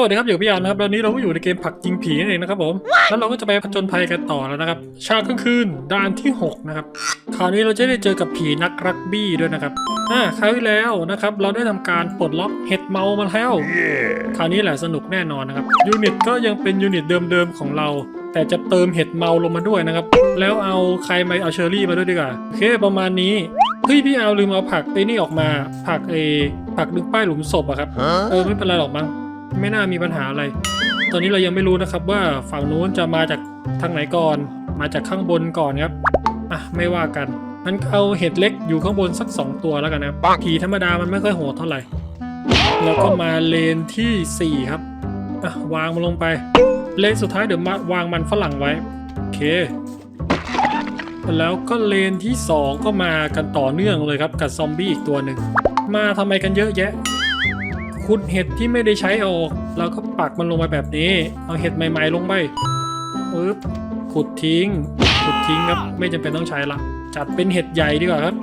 สวัสดีครับอยู่กับพี่ยามนะครับตอนนี้เราก็อยู่ในเกมผักยิงผีนั่นเองนะครับผมแล้วเราก็จะไปผจญภัยกันต่อแล้วนะครับชากลางคืนด่านที่ 6 นะครับคราวนี้เราจะได้เจอกับผีนักรักบี้ด้วยนะครับอ่าคราวที่แล้วนะครับ เราได้ทำการปลดล็อกเห็ดเมามาแล้ว คราวนี้แหละสนุกแน่นอนนะครับยูนิตก็ยังเป็นยูนิตเดิมๆของเรา แต่จะเติมเห็ดเมาลงมาด้วยนะครับ แล้วเอาใครมาเอาเชอรี่มาด้วยดีกว่าโอเคประมาณนี้เฮ้ยพี่เอาลืมเอาผักไอ้นี่ออกมา ผักเอผักดึงป้ายหลุมศพอะครับเออไม่เป็นไรหรอกมั้ง ไม่น่ามีปัญหาอะไร ตอนนี้เรายังไม่รู้นะครับว่าฝั่งนู้นจะมาจากทางไหนก่อน มาจากข้างบนก่อนครับ อะไม่ว่ากันงั้นเอาเห็ดเล็กอยู่ข้างบนสักสองตัวแล้วกันนะผีธรรมดามันไม่ค่อยโหดเท่าไหร่ แล้วก็มาเลนที่ 4 ครับ อะวางมันลงไป เลนสุดท้ายเดี๋ยวมาวางมันฝรั่งไว้ โอเค แล้วก็เลนที่ 2 ก็มากันต่อเนื่องเลยครับกับซอมบี้อีกตัวหนึ่ง มาทำไมกันเยอะแยะ ขุดเห็ดที่ไม่ได้ใช้ออก แล้วก็ปักมันลงไปแบบนี้ เอาเห็ดใหม่ ๆ ลงไปปึ๊บขุดทิ้ง ขุดทิ้งครับไม่จำเป็นต้องใช้ละจัดเป็นเห็ดใหญ่ดีกว่าครับ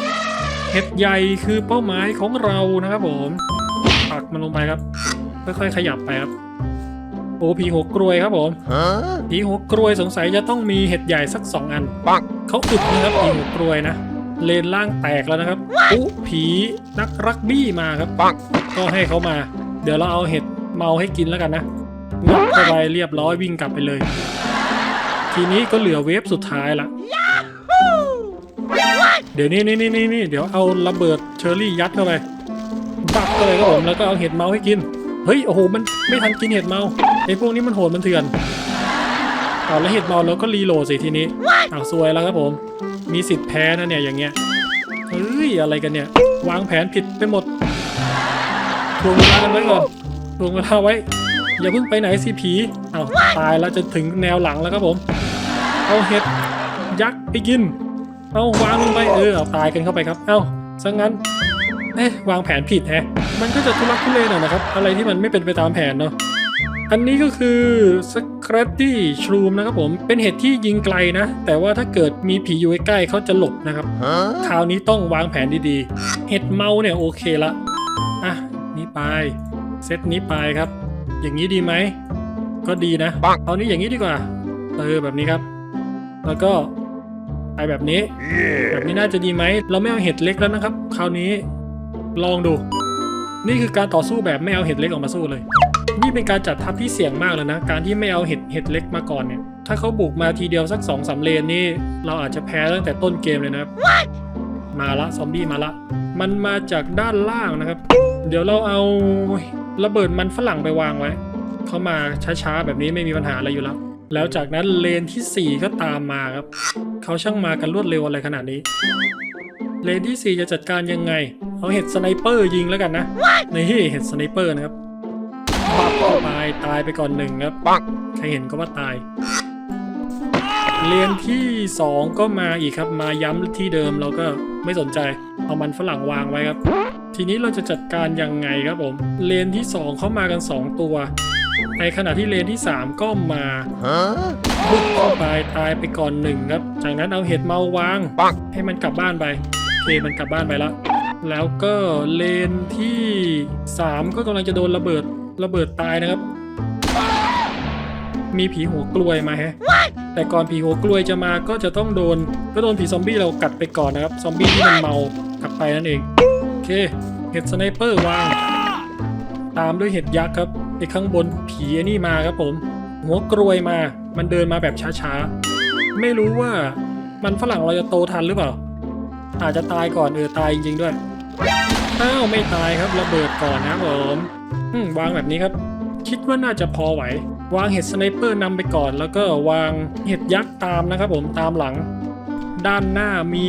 เห็ดใหญ่คือเป้าหมายของเรานะครับผมปักมันลงไปครับค่อยๆขยับไปครับโอ้ผีหัวกรวยครับผม Huh? ผีหัวกรวยสงสัยจะต้องมีเห็ดใหญ่สักสองอันปังเขาอึดนะครับผีหัวกรวยนะเลนล่างแตกแล้วนะครับอุ๊ผีนักรักบี้มาครับปัง ก็ให้เขามา เดี๋ยวเราเอาเห็ดเมาให้กินแล้วกันนะงับเข้าไปเรียบร้อยวิ่งกลับไปเลย ทีนี้ก็เหลือเวฟสุดท้ายละเดี๋ยวนี้นี่นี่นี่นี่เดี๋ยวเอาระเบิดเชอร์รี่ยัดเข้าไปปักเลยครับผมแล้วก็เอาเห็ดเมาให้กินเฮ้ยโอ้โหมันไม่ทันกินเห็ดเมาไอ้พวกนี้มันโหดมันเถื่อนเอาแล้วเห็ดเมาแล้วก็รีโหลดสิทีนี้เอาซวยแล้วครับผม มีสิทธิ์แพ้นะเนี่ยอย่างเงี้ยเฮ้ยอะไรกันเนี่ยวางแผนผิดไปหมด วงเวลากันไว้ก่อนทวงเวลาไว้ อย่าเพิ่งไปไหนสิผีเอาตายแล้วจะถึงแนวหลังแล้วครับผม เอาเห็ดยักษ์ไปกิน เอาวางลงไปเออเอาตายกันเข้าไปครับ เอาซะงั้นเอ๊ะวางแผนผิดแฮะ มันก็จะทุลักทุเลหน่อยนะครับ อะไรที่มันไม่เป็นไปตามแผนเนาะอันนี้ก็คือสคร t ตี้ช o ูมนะครับผม เป็นเห็ดที่ยิงไกลนะ แต่ว่าถ้าเกิดมีผีอยู่ใกล้ๆเขาจะหลบนะครับ Huh? คราวนี้ต้องวางแผนดีๆ เห็ดเมาเนี่ยโอเคละอะนี่ ไป เซตนี้ไปครับ อย่างนี้ดีไหม ก็ดีนะปังเอานี้อย่างนี้ดีกว่าเออแบบนี้ครับ แล้วก็ไปแบบนี้ แบบ Yeah. นี้น่าจะดีไหม เราไม่เอาเห็ดเล็กแล้วนะครับ คราวนี้ลองดู นี่คือการต่อสู้แบบไม่เอาเห็ดเล็กออกมาสู้เลย นี่เป็นการจัดทัพที่เสี่ยงมากเลยนะ การที่ไม่เอาเห็ดเห็ดเล็กมาก่อนเนี่ย ถ้าเขาบุกมาทีเดียวสักสองสามเลนนี่ เราอาจจะแพ้ตั้งแต่ต้นเกมเลยนะครับมาละซอมบี้มาละ มันมาจากด้านล่างนะครับ เดี๋ยวเราเอาระเบิดมันฝรั่งไปวางไว้ เขามาช้าๆแบบนี้ไม่มีปัญหาอะไรอยู่แล้ว แล้วจากนั้นเลนทีสี่ 4 ก็ตามมาครับ เขาช่างมากันรวดเร็วอะไรขนาดนี้ เลนที่ 4 จะจัดการยังไง เอาเห็ดสไนเปอร์ยิงแล้วกันนะ นี่เห็ดสไนเปอร์นะครับปับเข้าไปตายไปก่อนหนึ่งครับปังใครเห็นก็ว่าตาย เลนที่ 2 ก็มาอีกครับ มาย้ำที่เดิมเราก็ไม่สนใจ เอามันฝรั่งวางไว้ครับ ทีนี้เราจะจัดการยังไงครับผม เลนที่ 2 เข้ามากัน 2 ตัว ในขณะที่เลนที่ 3 ก็มาบุกเข้าไปตายไปก่อนหนึ่งครับ จากนั้นเอาเห็ดเมาวาง ให้มันกลับบ้านไปโอเคมันกลับบ้านไปแล้ว แล้วก็เลนที่ 3 ก็กำลังจะโดนระเบิดระเบิดตายนะครับ มีผีหัวกลวยมาแฮะ แต่ก่อนผีหัวกลวยจะมาก็จะต้องโดนก็โดนผีซอมบี้เรากัดไปก่อนนะครับซอมบี้ที่มันเมากลับไปนั่นเองโอเคเห็ดสไนเปอร์วาง ตามด้วยเห็ดยักษ์ครับไอ้ข้างบนผีนี่มาครับผม หัวกรวยมา มันเดินมาแบบช้าๆ ไม่รู้ว่ามันฝรั่งเราจะโตทันหรือเปล่า อาจจะตายก่อนเออตายจริงๆด้วยอ้าวไม่ตายครับระเบิดก่อนนะบผมอืมวางแบบนี้ครับ คิดว่าน่าจะพอไหว วางเห็ดสไนเปอร์นำไปก่อน แล้วก็วางเห็ดยักษ์ตามนะครับผมตามหลัง ด้านหน้ามี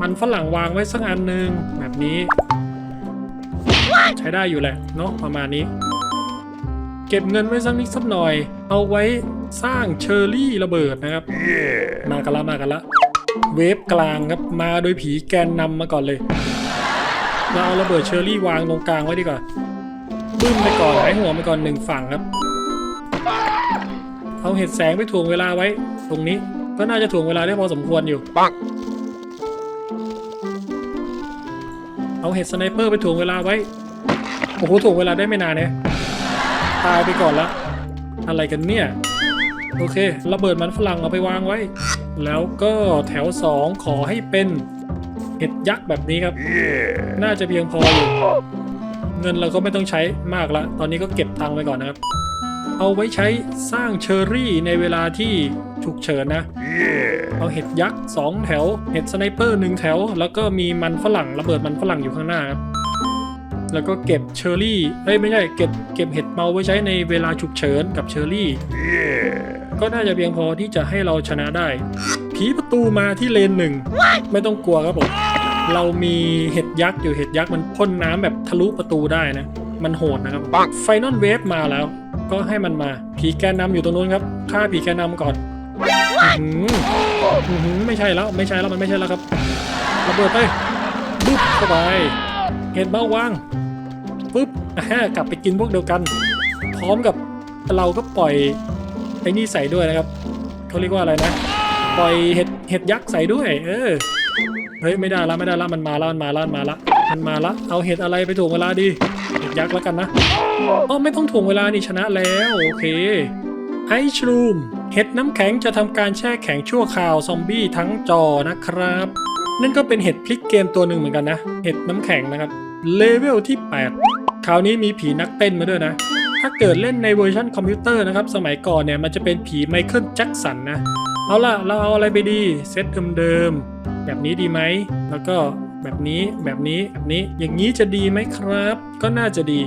มันฝรั่งวางไว้สักอันหนึ่งแบบนี้ ใช้ได้อยู่แหละเนาะประมาณนี้ เก็บเงินไว้สักนิดสักหน่อย เอาไว้สร้างเชอร์รี่ระเบิดนะครับ Yeah. มากันละมากันละเวฟกลางครับมาโดยผีแกนนำมาก่อนเลย เราเอาระเบิดเชอร์รี่วางตรงกลางไว้ดีกว่าบึ้มไปก่อนหายหัวไปก่อนหนึ่งฝั่งครับ เอาเห็ดแสงไปถ่วงเวลาไว้ ตรงนี้ ก็น่าจะถ่วงเวลาได้พอสมควรอยู่ ปังเอาเห็ดสไนเปอร์ไปถ่วงเวลาไว้ โอ้โหถ่วงเวลาได้ไม่นานเนี่ยตายไปก่อนละ อะไรกันเนี่ย โอเค ระเบิดมันฝรั่งเอาไปวางไว้ แล้วก็แถวสองขอให้เป็นเห็ดยักษ์แบบนี้ครับ น่าจะเพียงพออยู่ เงินเราก็ไม่ต้องใช้มากละ ตอนนี้ก็เก็บตังค์ไปก่อนนะครับ เอาไว้ใช้สร้างเชอร์รี่ในเวลาที่ฉุกเฉินนะ เอาเห็ดยักษ์สองแถว เห็ดสไนเปอร์หนึ่งแถว แล้วก็มีมันฝรั่งระเบิดมันฝรั่งอยู่ข้างหน้าครับ แล้วก็เก็บเชอร์รี่เอ้ยไม่ใช่เก็บเก็บเห็ดเมาไว้ใช้ในเวลาฉุกเฉินกับเชอร์รี่ ก็น่าจะเพียงพอที่จะให้เราชนะได้ ผีประตูมาที่เลนหนึ่ง ไม่ต้องกลัวครับผมเรามีเห็ดยักษ์อยู่เห็ดยักษ์มันพ่นน้ำแบบทะลุประตูได้นะ มันโหดนะครับไฟนอลเวฟมาแล้ว ก็ให้มันมา ผีแกนนำอยู่ตรงนู้นครับฆ่าผีแกนนำก่อนอือหืออื้อหือไม่ใช่แล้วไม่ใช่แล้วมันไม่ใช่แล้วครับระเบิดไปบึ๊บเข้าไปเห็ดเมาวางปุ๊บอ่ากลับไปกินพวกเดียวกัน พร้อมกับเราก็ปล่อยไอ้นี่ใส่ด้วยนะครับเขาเรียกว่าอะไรนะ ปล่อยเห็ดเห็ดยักษ์ใส่ด้วย เออเฮ้ยไม่ได้ละไม่ได้ละมันมาละมันมาละมันมาละมันมาละเอาเห็ดอะไรไปถ่วงเวลาดี เห็ดยักษ์แล้วกันนะอ๋อไม่ต้องถ่วงเวลานี่ชนะแล้ว โอเคไอชรูมเห็ดน้ำแข็งจะทำการแช่แข็งชั่วคราวซอมบี้ทั้งจอนะครับ นั่นก็เป็นเห็ดพลิกเกมตัวหนึ่งเหมือนกันนะ เห็ดน้ำแข็งนะครับ เลเวลที่ 8 คราวนี้มีผีนักเต้นมาด้วยนะ ถ้าเกิดเล่นในเวอร์ชันคอมพิวเตอร์นะครับ สมัยก่อนเนี่ยมันจะเป็นผีไมเคิลแจ็คสันนะ เอาล่ะ เราเอาอะไรไปดี เซตเดิมๆแบบนี้ดีไหม แล้วก็ แบบนี้แบบนี้แบบนี้อย่างนี้จะดีไหมครับ ก็น่าจะดี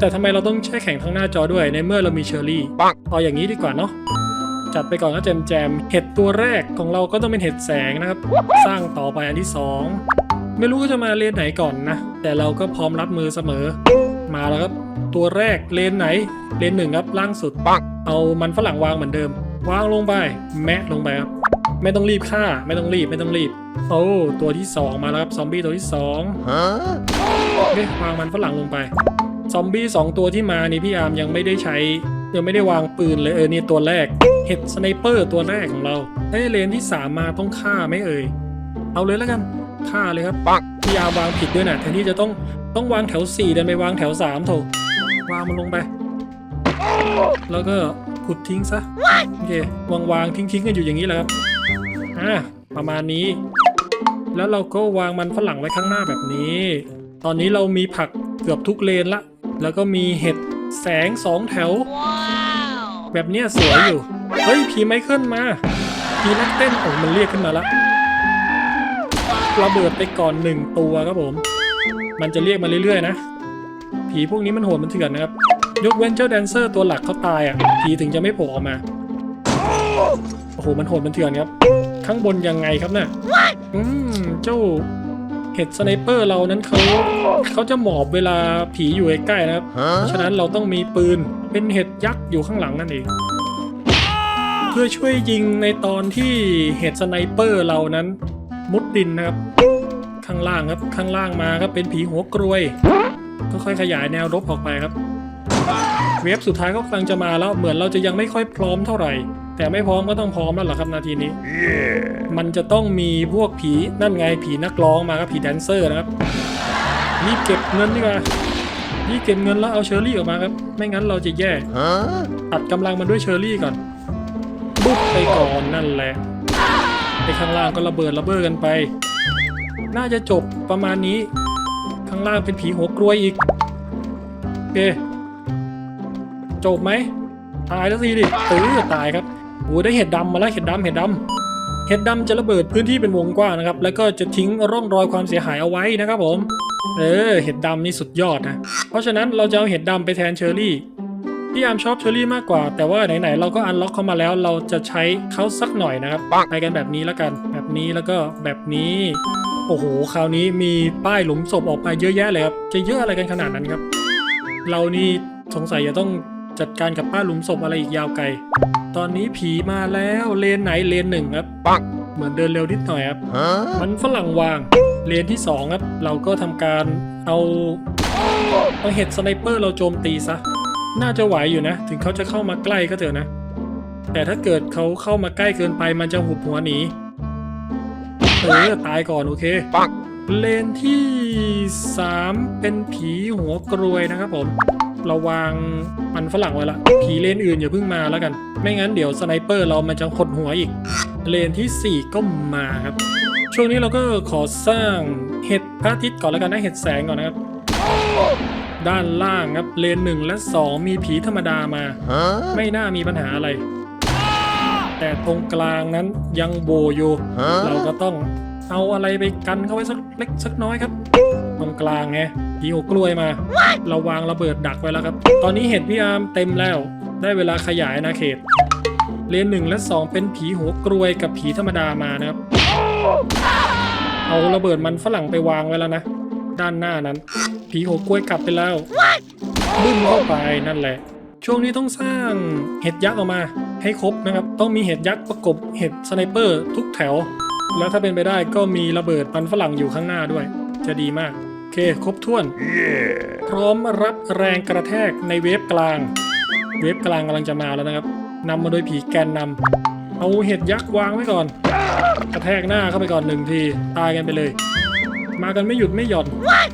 แต่ทำไมเราต้องแช่แข็งทั้งหน้าจอด้วยในเมื่อเรามีเชอร์รี่เอาอย่างนี้ดีกว่าเนาะจัดไปก่อนก็แจมแจมๆเห็ดตัวแรกของเราก็ต้องเป็นเห็ดแสงนะครับ สร้างต่อไปอันที่สองไม่รู้ก็จะมาเลนไหนก่อนนะ แต่เราก็พร้อมรับมือเสมอ มาแล้วครับตัวแรกเลนไหน เลนหนึ่งครับล่างสุด เอามันฝรั่งวางเหมือนเดิม วางลงไป แมะลงไปครับ ไม่ต้องรีบฆ่า ไม่ต้องรีบ ไม่ต้องรีบ โอ้ตัวที่สองมาแล้วครับ ซอมบี้ตัวที่สองเฮ้ยวางมันฝรั่งลงไป ซอมบี้สองตัวที่มานี่พี่อาร์มยังไม่ได้ใช้ ยังไม่ได้วางปืนเลยเออนี่ตัวแรก เห็ดสไนเปอร์ตัวแรกของเราเอ้ยเลนที่สามมาต้องฆ่าไหมเอ่ย เอาเลยแล้วกัน ฆ่าเลยครับพี่อาร์มวางผิดด้วยนะแทนที่จะต้องต้องวางแถวสี่เดินไปวางแถวสามโถวางมันลงไป แล้วก็ขุดทิ้งซะ โอเควางวางทิ้งทิ้งๆกันอยู่อย่างนี้แหละครับ อ่าประมาณนี้ แล้วเราก็วางมันฝรั่งไว้ข้างหน้าแบบนี้ ตอนนี้เรามีผักเกือบทุกเลนละ แล้วก็มีเห็ดแสงสองแถว แบบเนี้ยสวยอยู่ เฮ้ยผีไมเคิลมาผีนักเต้นโอ้มันเรียกขึ้นมาละระเบิดไปก่อนหนึ่งตัวครับผม มันจะเรียกมาเรื่อยๆนะ ผีพวกนี้มันโหดมันเถื่อนนะครับ ยกเว้นเจ้าแดนเซอร์ตัวหลักเขาตายอะ ผีถึงจะไม่โผล่ออกมา โอ้โห มันโหดมันเถื่อนครับ ข้างบนยังไงครับเนี่ยอืมเจ้าเห็ดสไนเปอร์เรานั้นเขาเขาจะหมอบเวลาผีอยู่ใกล้ๆนะครับเพราะฉะนั้นเราต้องมีปืนเป็นเห็ดยักษ์อยู่ข้างหลังนั่นเอง เพื่อช่วยยิงในตอนที่เห็ดสไนเปอร์เรานั้น มุดดินนะครับ ข้างล่างครับข้างล่างมาครับเป็นผีหัวกรวยก็ค่อยขยายแนวรบออกไปครับ เวฟสุดท้ายก็กำลังจะมาแล้วเหมือนเราจะยังไม่ค่อยพร้อมเท่าไหร่ แต่ไม่พร้อมก็ต้องพร้อมแล้วล่ะครับนาทีนี้ มันจะต้องมีพวกผีนั่นไงผีนักร้องมาครับผีแดนเซอร์นะครับรีบเก็บเงินดีกว่ารีบเก็บเงินแล้วเอาเชอร์รี่ออกมาครับ ไม่งั้นเราจะแย่ตัดกำลังมันด้วยเชอร์รี่ก่อนบุ๊บไปก่อนนั่นแหละไปข้างล่างก็ระเบิดระเบ้อกันไป น่าจะจบประมาณนี้ ข้างล่างเป็นผีหัวกรวยอีกโอเคจบไหมตายแล้วสิดิเออตายครับโอ้ได้เห็ดดำมาแล้วเห็ดดำเห็ดดำเห็ดดำจะระเบิดพื้นที่เป็นวงกว้างนะครับ แล้วก็จะทิ้งร่องรอยความเสียหายเอาไว้นะครับผม เออ เห็ดดำนี่สุดยอดนะ เพราะฉะนั้นเราจะเอาเห็ดดำไปแทนเชอร์รี่พี่อามชอบเชอร์รี่มากกว่า แต่ว่าไหนๆเราก็อันล็อกเข้ามาแล้วเราจะใช้เขาสักหน่อยนะครับไปกันแบบนี้แล้วกัน แบบนี้แล้วก็แบบนี้ โอ้โหคราวนี้มีป้ายหลุมศพออกมาเยอะแยะเลยครับจะเยอะอะไรกันขนาดนั้นครับ เรานี่สงสัยจะต้อง จัดการกับป้ายหลุมศพอะไรอีกยาวไกล ตอนนี้ผีมาแล้วเลนไหนเลนหนึ่งครับเหมือนเดินเร็วนิดหน่อยครับ มันฝรั่งวาง เลนที่สองครับ เราก็ทำการเอาเอาเห็ดสไนเปอร์เราโจมตีซะ น่าจะไหวอยู่นะ ถึงเขาจะเข้ามาใกล้ก็เถอะนะ แต่ถ้าเกิดเขาเข้ามาใกล้เกินไปมันจะหุบหัวหนี เออตายก่อนโอเคเลนที่ 3 เป็นผีหัวกรวยนะครับผม เราวางมันฝรั่งไว้ละผีเลนอื่นอย่าเพิ่งมาแล้วกัน ไม่งั้นเดี๋ยวสไนเปอร์เรามันจะหดหัวอีก เลนทีสี่ 4 ก็มาครับ ช่วงนี้เราก็ขอสร้างเห็ดพระอาทิตย์ก่อนแล้วกันนะเห็ดแสงก่อนนะครับ ด้านล่างครับเลนหนึ่งและ 2 มีผีธรรมดามา ไม่น่ามีปัญหาอะไร แต่ตรงกลางนั้นยังโบอยู่ เราก็ต้องเอาอะไรไปกันเข้าไว้สักเล็กสักน้อยครับ ตรงกลางไง ผีหัวกล้วยมา เราวางระเบิดดักไว้แล้วครับ ตอนนี้เห็ดพี่อาร์มเต็มแล้ว ได้เวลาขยายอาเขต เลนหนึ่งและสองเป็นผีหัวกลวยกับผีธรรมดามานะครับ เอาระเบิดมันฝรั่งไปวางไว้แล้วนะ ด้านหน้านั้น ผีหัวกล้วยกลับไปแล้วบึ้มเข้าไปนั่นแหละ ช่วงนี้ต้องสร้างเห็ดยักษ์ออกมา ให้ครบนะครับ ต้องมีเห็ดยักษ์ประกบเห็ดสไนเปอร์ทุกแถว แล้วถ้าเป็นไปได้ก็มีระเบิดมันฝรั่งอยู่ข้างหน้าด้วย จะดีมาก เค ครบถ้วน พร้อมรับแรงกระแทกในเวฟกลาง เวฟกลางกำลังจะมาแล้วนะครับนำมาโดยผีแกนนำเอาเห็ดยักษ์วางไว้ก่อน กระแทกหน้าเข้าไปก่อนหนึ่งที ตายกันไปเลย มากันไม่หยุดไม่หย่อน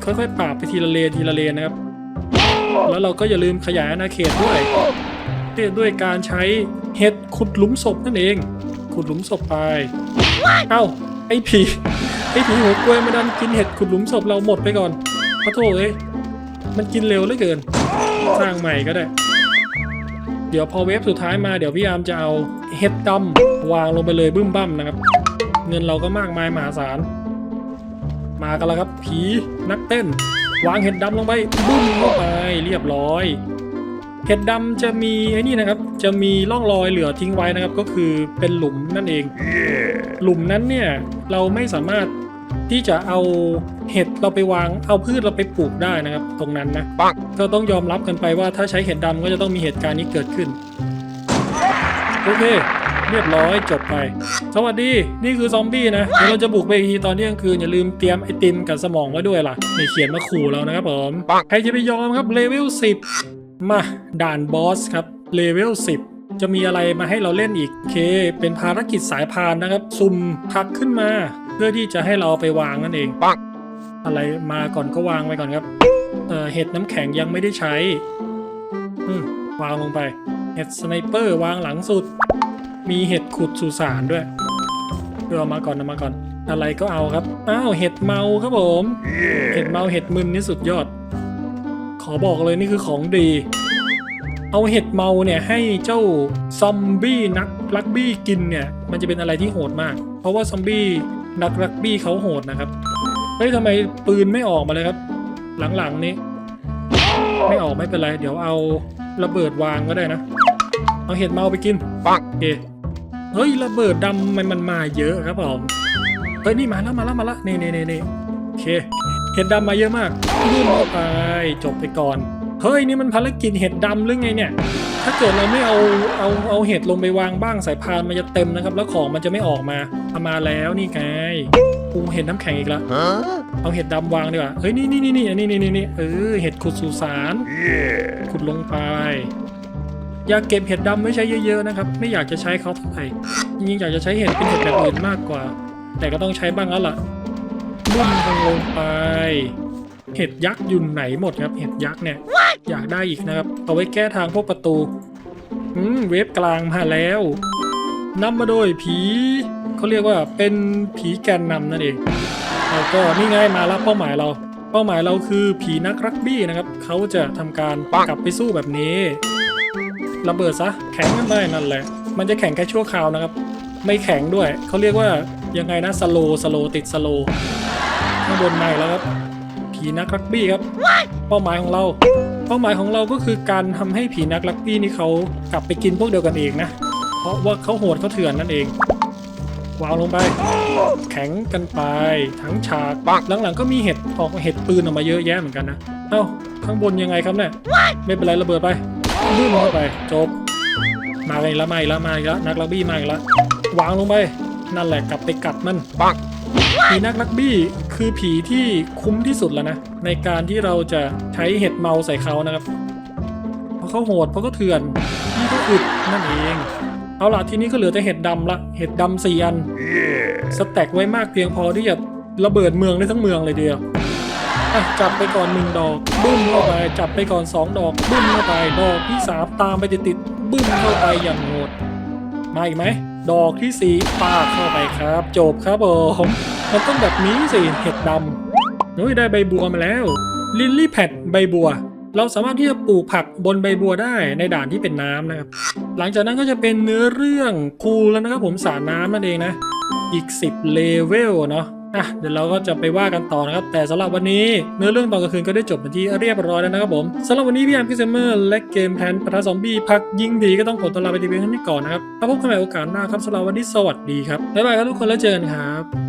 ค่อยๆปราบไปทีละเลนทีละเลนนะครับ แล้วเราก็อย่าลืมขยายอาณาเขตด้วยด้วยการใช้เห็ดขุดหลุมศพนั่นเอง ขุดหลุมศพไป เอ้า ไอ้ผี ไอ้ผีหัวกล้วยมันดันกินเห็ดขุดหลุมศพเราหมดไปก่อนขอโทษเอ้ยมันกินเร็วเหลือเกิน สร้างใหม่ก็ได้ เดี๋ยวพอเวฟสุดท้ายมาเดี๋ยวพี่ยามจะเอาเห็ดดำวางลงไปเลยบึ้มบั้มนะครับ เงินเราก็มากมายมหาศาล มากันแล้วครับ ผีนักเต้น วางเห็ดดำลงไปบึ้มเข้าไปเรียบร้อย เห็ดดำจะมีไอ้นี่นะครับ จะมีร่องรอยเหลือทิ้งไว้นะครับ ก็คือเป็นหลุมนั่นเอง หลุมนั้นเนี่ย เราไม่สามารถที่จะเอาเห็ดเราไปวาง เอาพืชเราไปปลูกได้นะครับ ตรงนั้นนะปังก็ต้องยอมรับกันไปว่าถ้าใช้เห็ดดำก็จะต้องมีเหตุการณ์นี้เกิดขึ้น โอเค เรียบร้อยจบไป สวัสดี นี่คือซอมบี้นะ เดี๋ยวเราจะบุกไปอีกทีตอนเที่ยงคืน อย่าลืมเตรียมไอติมกับสมองไว้ด้วยล่ะนี่เขียนมาขู่เรานะครับผมปังใครจะไปยอมครับเลเวล10 มาด่านบอสครับเลเวล10 จะมีอะไรมาให้เราเล่นอีกโอเค เป็นภารกิจสายพานนะครับสุ่มผักขึ้นมา เพื่อที่จะให้เราเอาไปวางนั่นเองปังอะไรมาก่อนก็วางไว้ก่อนครับเอ่อเห็ดน้ำแข็งยังไม่ได้ใช้อืมวางลงไป เห็ดสไนเปอร์วางหลังสุด มีเห็ดขุดสุสานด้วยเพื่อเอามาก่อนเอามาก่อน อะไรก็เอาครับ อ้าว เห็ดเมาครับผม เห็ดเมาเห็ดมึนนี่สุดยอด ขอบอกเลยนี่คือของดี เอาเห็ดเมาเนี่ยให้เจ้าซอมบี้นักรักบี้กินเนี่ย มันจะเป็นอะไรที่โหดมาก เพราะว่าซอมบี้นักรักบี้เขาโหดนะครับเฮ้ยทำไมปืนไม่ออกมาเลยครับ หลังๆนี้ ไม่ออกไม่เป็นไร เดี๋ยวเอาระเบิดวางก็ได้นะ เอาเห็ดเมาไปกินปังโอเคเฮ้ยระเบิดดำมันมันมาเยอะครับผมเฮ้ยนี่มาแล้วมาแล้วมาแล้วนี่นี่นี่นี่โอเค เห็ดดำมาเยอะมากยื่นเข้าไปจบไปก่อน เฮ้ยนี่มันภารกิจเห็ดดำหรือไงเนี่ย ถ้าเกิดเราไม่เอาเอาเอาเห็ดลงไปวางบ้างสายพานมันจะเต็มนะครับ แล้วของมันจะไม่ออกมาเอามาแล้วนี่ไงปูเห็ดน้ำแข็งอีกแล้วเอาเห็ดดำวางดีกว่า เฮ้ยนี่นี่นี่นี่อันนี้นี่นี่นี่เออเห็ดขุดสุสานขุดลงไป อยากเก็บเห็ดดำไว้ใช้เยอะๆนะครับ ไม่อยากจะใช้เขาเท่าไหร่จริงๆอยากจะใช้เห็ดเป็นเห็ดแบบอื่นมากกว่า แต่ก็ต้องใช้บ้างแล้วล่ะ มุ่นลงไป เห็ดยักษ์อยู่ไหนหมดครับ เห็ดยักษ์เนี่ย อยากได้อีกนะครับ เอาไว้แก้ทางพวกประตู อืม เวฟกลางมาแล้วนำมาโดยผีเขาเรียกว่าเป็นผีแกนนำนั่นเองแล้วก็นี่ไงมารับเป้าหมายเรา เป้าหมายเราคือผีนักรักบี้นะครับ เขาจะทำการกลับไปสู้แบบนี้ ระเบิดซะ แข็งกันได้นั่นแหละ มันจะแข็งแค่ชั่วคราวนะครับ ไม่แข็งด้วย เขาเรียกว่า ยังไงนะสโลสโลติดสโลข้างบนในแล้วครับผีนักรักบี้ครับ เป้าหมายของเรา เป้าหมายของเราก็คือการทำให้ผีนักรักบี้นี่เขากลับไปกินพวกเดียวกันเองนะ เพราะว่าเขาโหดเขาเถื่อนนั่นเองวางลงไป แข็งกันไป ทั้งฉากปังหลังๆก็มีเห็ดออกเห็ดปืนออกมาเยอะแยะเหมือนกันนะเอ้าข้างบนยังไงครับเนี่ยไม่เป็นไรระเบิดไปลื่นเข้าไปจบมาอีกแล้วมาอีกแล้วมาอีกแล้วนักลักบี้มาอีกแล้ววางลงไป นั่นแหละกลับไปกัดมันปังผีนักลักบี้คือผีที่คุ้มที่สุดแล้วนะ ในการที่เราจะใช้เห็ดเมาใส่เขานะครับ เพราะเขาโหดเพราะเขาเถื่อนที่เขาอึดนั่นเอง เอาล่ะทีนี้ก็เหลือแต่เห็ดดำละ เห็ดดำสี่อัน สแต็กไว้มากเพียงพอที่จะระเบิดเมืองได้ทั้งเมืองเลยเดียวอะจับไปก่อนหนึ่งดอก บึ้มเข้าไป จับไปก่อนสองดอก บึ้มเข้าไป ดอกที่สามตามไปติดๆบึ้มเข้าไปอย่างโหดมาอีกไหม ดอกที่สี่ปาเข้าไปครับ จบครับผมมันต้องแบบนี้สิเห็ดดำนุ้ยได้ใบบัวมาแล้ว ลิลลี่แพดใบบัว เราสามารถที่จะปลูกผักบนใบบัวได้ในด่านที่เป็นน้ำนะครับ หลังจากนั้นก็จะเป็นเนื้อเรื่องคูลแล้วนะครับผมสรน้ำนั่นเองนะ อีก 10 เลเวลเนาะ อะเดี๋ยวเราก็จะไปว่ากันต่อนะครับ แต่สำหรับวันนี้เนื้อเรื่องตอนกลางคืนก็ได้จบเป็นที่เรียบร้อยแล้วนะครับผมสำหรับวันนี้พี่แอมพิเซเมอร์และเกมแพนปะทะซอมบี้พักยิงดีก็ต้องขอตัวลาไปทีเพียงเท่านี้ก่อนนะครับแล้วพบกันใหม่โอกาสหน้าครับสำหรับวันนี้สวัสดีครับบ๊ายบายครับทุกคนแล้วเจอกันครับ